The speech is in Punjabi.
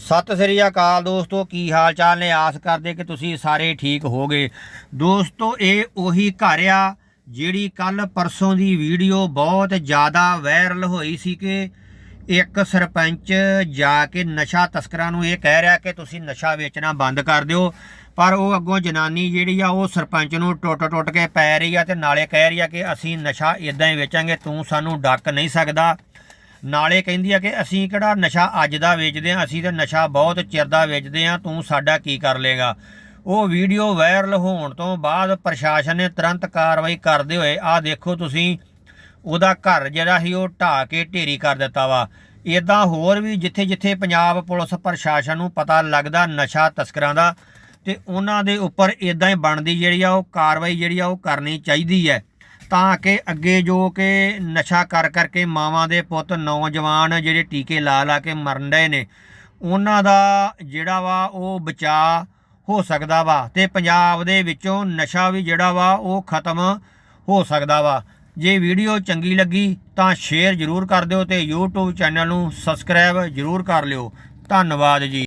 ਸਤਿ ਸ੍ਰੀ ਅਕਾਲ ਦੋਸਤੋ, ਕੀ ਹਾਲ ਚਾਲ ਨੇ? ਆਸ ਕਰਦੇ ਕਿ ਤੁਸੀਂ ਸਾਰੇ ਠੀਕ ਹੋਗੇ ਦੋਸਤੋ, ਇਹ ਉਹੀ ਘਰ ਆ ਜਿਹੜੀ ਕੱਲ ਪਰਸੋਂ ਦੀ ਵੀਡੀਓ ਬਹੁਤ ਜ਼ਿਆਦਾ ਵਾਇਰਲ ਹੋਈ ਸੀ ਕਿ ਇੱਕ ਸਰਪੰਚ ਜਾ ਕੇ ਨਸ਼ਾ ਤਸਕਰਾਂ ਨੂੰ ਇਹ ਕਹਿ ਰਿਹਾ ਕਿ ਤੁਸੀਂ ਨਸ਼ਾ ਵੇਚਣਾ ਬੰਦ ਕਰ ਦਿਓ। ਪਰ ਉਹ ਅੱਗੋਂ ਜਨਾਨੀ ਜਿਹੜੀ ਆ, ਉਹ ਸਰਪੰਚ ਨੂੰ ਟੁੱਟ ਟੁੱਟ ਕੇ ਪੈ ਰਹੀ ਆ ਤੇ ਨਾਲੇ ਕਹਿ ਰਹੀ ਆ ਕਿ ਅਸੀਂ ਨਸ਼ਾ ਇਦਾਂ ਹੀ ਵੇਚਾਂਗੇ, ਤੂੰ ਸਾਨੂੰ ਡੱਕ ਨਹੀਂ ਸਕਦਾ। ਨਾਲੇ ਕਹਿੰਦੀ ਆ ਕਿ ਅਸੀਂ ਕਿਹੜਾ ਨਸ਼ਾ ਅੱਜ ਦਾ ਵੇਚਦੇ ਆ ਅਸੀਂ ਤਾਂ ਨਸ਼ਾ ਬਹੁਤ ਚਿਰ ਦਾ ਵੇਚਦੇ ਆ ਤੂੰ ਸਾਡਾ ਕੀ ਕਰ ਲੇਗਾ? ਉਹ ਵੀਡੀਓ ਵਾਇਰਲ ਹੋਣ ਤੋਂ ਬਾਅਦ ਪ੍ਰਸ਼ਾਸਨ ਨੇ ਤੁਰੰਤ ਕਾਰਵਾਈ ਕਰਦੇ ਹੋਏ, ਆਹ ਦੇਖੋ ਤੁਸੀਂ, ਉਹਦਾ ਘਰ ਜਿਹੜਾ ਸੀ ਉਹ ਢਾਹ ਕੇ ਢੇਰੀ ਕਰ ਦਿੱਤਾ ਵਾ। ਇਦਾਂ ਹੋਰ ਵੀ ਜਿੱਥੇ ਜਿੱਥੇ ਪੰਜਾਬ ਪੁਲਿਸ ਪ੍ਰਸ਼ਾਸਨ ਨੂੰ ਪਤਾ ਲੱਗਦਾ ਨਸ਼ਾ ਤਸਕਰਾਂ ਦਾ, ਤੇ ਉਹਨਾਂ ਦੇ ਉੱਪਰ ਇਦਾਂ ਹੀ ਬਣਦੀ ਜਿਹੜੀ ਆ ਉਹ ਕਾਰਵਾਈ ਜਿਹੜੀ ਆ ਉਹ ਕਰਨੀ ਚਾਹੀਦੀ ਹੈ। ਤਾਂ ਕਿ ਅੱਗੇ ਜੋ ਕਿ ਨਸ਼ਾ ਕਰ ਕਰਕੇ ਮਾਵਾਂ ਦੇ ਪੁੱਤ ਨੌਜਵਾਨ ਜਿਹੜੇ ਟੀਕੇ ਲਾ ਲਾ ਕੇ ਮਰਨ ਰਹੇ ਨੇ, ਉਹਨਾਂ ਦਾ ਜਿਹੜਾ ਵਾ ਉਹ ਬਚਾ ਹੋ ਸਕਦਾ ਵਾ ਤੇ ਪੰਜਾਬ ਦੇ ਵਿੱਚੋਂ ਨਸ਼ਾ ਵੀ ਜਿਹੜਾ ਵਾ ਉਹ ਖਤਮ ਹੋ ਸਕਦਾ ਵਾ। ਜੇ ਵੀਡੀਓ ਚੰਗੀ ਲੱਗੀ ਤਾਂ ਸ਼ੇਅਰ ਜ਼ਰੂਰ ਕਰ ਦਿਓ ਤੇ YouTube ਚੈਨਲ ਨੂੰ ਸਬਸਕ੍ਰਾਈਬ ਜ਼ਰੂਰ ਕਰ ਲਿਓ। ਧੰਨਵਾਦ ਜੀ।